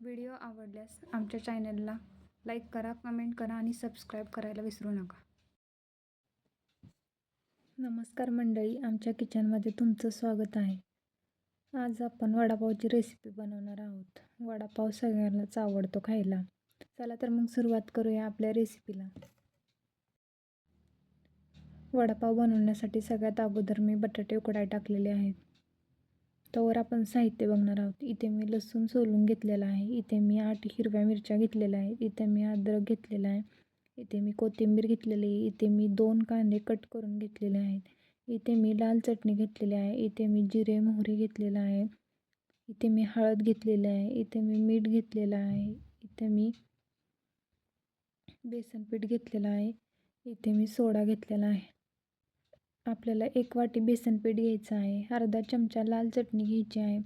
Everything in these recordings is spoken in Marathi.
व्हिडिओ आवडल्यास आमच्या चॅनलला लाईक करा कमेंट करा आणि सबस्क्राईब करायला विसरू नका. नमस्कार मंडळी आमच्या किचनमध्ये तुमचं स्वागत आहे. आज आपण वडापावची रेसिपी बनवणार आहोत. वडापाव सगळ्यांनाच आवडतो खायला. चला तर मग सुरुवात करूया आपल्या रेसिपीला वडापाव बनवण्यासाठी सगळ्यात अगोदर मी बटाटे उकडाय टाकलेले आहेत. तोवर आपण साहित्य बघणार आहोत इथे मी लसूण सोलून घेतलेला आहे इथे मी आठ हिरव्या मिरच्या घेतलेल्या आहेत इथे मी अद्रक घेतलेला आहे इथे मी कोथिंबीर घेतलेली आहे इथे मी दोन कांदे कट करून घेतलेले आहेत इथे मी लाल चटणी घेतलेली आहे इथे मी जिरे मोहरी घेतलेला आहे इथे मी हळद घेतलेली आहे इथे मी मीठ घेतलेलं आहे इथे मी बेसन पीठ घेतलेलं आहे इथे मी सोडा घेतलेला आहे आपल्याला एक वाटी बेसनपीठ घ्यायचं आहे अर्धा चमचा लाल चटणी घ्यायची आहे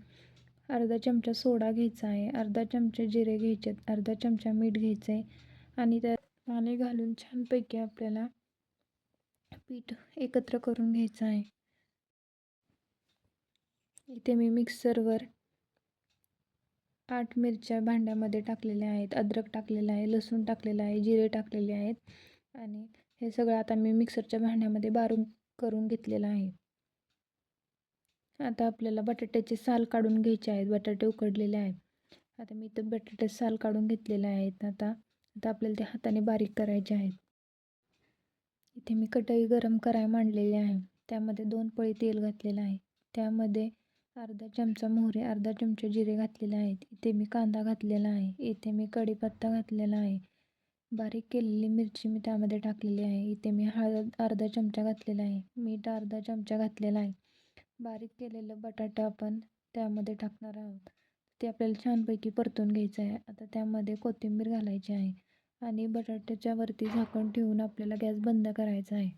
अर्धा चमचा सोडा घ्यायचा आहे अर्धा चमचा जिरे घ्यायचे आहेत अर्धा चमचा मीठ घ्यायचं आहे आणि त्यात पाणी घालून छानपैकी आपल्याला पीठ एकत्र करून घ्यायचं आहे. इथे मी मिक्सरवर आठ मिरच्या भांड्यामध्ये टाकलेल्या आहेत अद्रक टाकलेलं आहे लसूण टाकलेलं आहे जिरे टाकलेले आहेत आणि हे सगळं आता मी मिक्सरच्या भांड्यामध्ये बारून करून घेतलेला आहे. आता आपल्याला बटाट्याचे साल काढून घ्यायचे आहेत. बटाटे उकडलेले आहेत. आता मी इथं बटाटे साल काढून घेतलेले आहेत आता आता आपल्याला ते हाताने बारीक करायचे आहेत. इथे मी कटई गरम कराय मांडलेली आहे. त्यामध्ये दोन पळी तेल घातलेलं आहे. त्यामध्ये अर्धा चमचा मोहरी अर्धा चमचा जिरे घातलेले आहेत. इथे मी कांदा घातलेला आहे. इथे मी कढीपत्ता घातलेला आहे. बारीक केलेली मिरची मी त्यामध्ये टाकलेली आहे. इथे मी हळद अर्धा चमचा घातलेला आहे. मीठ अर्धा चमचा घातलेला आहे. बारीक केलेलं बटाटा आपण त्यामध्ये टाकणार आहोत. ते आपल्याला छानपैकी परतून घ्यायचं आहे. आता त्यामध्ये कोथिंबीर घालायची आहे आणि बटाट्याच्या वरती झाकण ठेवून आपल्याला गॅस बंद करायचा आहे.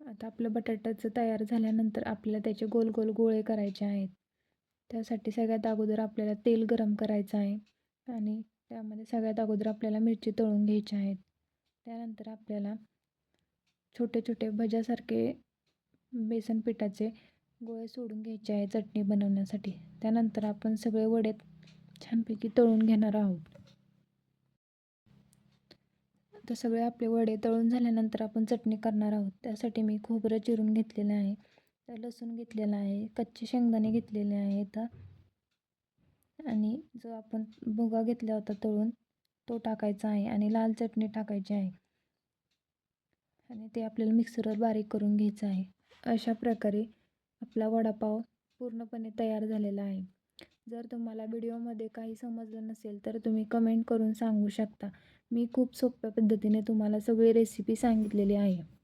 आता आपलं बटाट्याचं तयार झाल्यानंतर आपल्याला त्याचे गोल गोल गोळे करायचे आहेत. त्यासाठी सगळ्यात अगोदर आपल्याला तेल गरम करायचं आहे. आणि त्यामध्ये सगळ्यात अगोदर आपल्याला मिरची तळून घ्यायची आहेत. त्यानंतर आपल्याला छोटे छोटे भज्यासारखे बेसन पिठाचे गोळे सोडून घ्यायचे आहे चटणी बनवण्यासाठी. त्यानंतर आपण सगळे वडे छानपैकी तळून घेणार आहोत. तर सगळे आपले वडे तळून झाल्यानंतर आपण चटणी करणार आहोत. त्यासाठी मी खोबरं चिरून घेतलेलं आहे. तर लसूण घेतलेला आहे. कच्चे शेंगदाणे घेतलेले आहेत. आणि जो आपण भुगा घेतला होता तळून तो टाकायचा आहे आणि लाल चटणी टाकायची आहे. आणि ते आपल्याला मिक्सरवर बारीक करून घ्यायचं आहे. अशा प्रकारे आपला वडापाव पूर्णपणे तयार झालेला आहे. जर तुम्हाला व्हिडिओमध्ये काही समजलं नसेल तर तुम्ही कमेंट करून सांगू शकता. मी खूप सोप्या पद्धतीने तुम्हाला सगळी रेसिपी सांगितलेली आहे.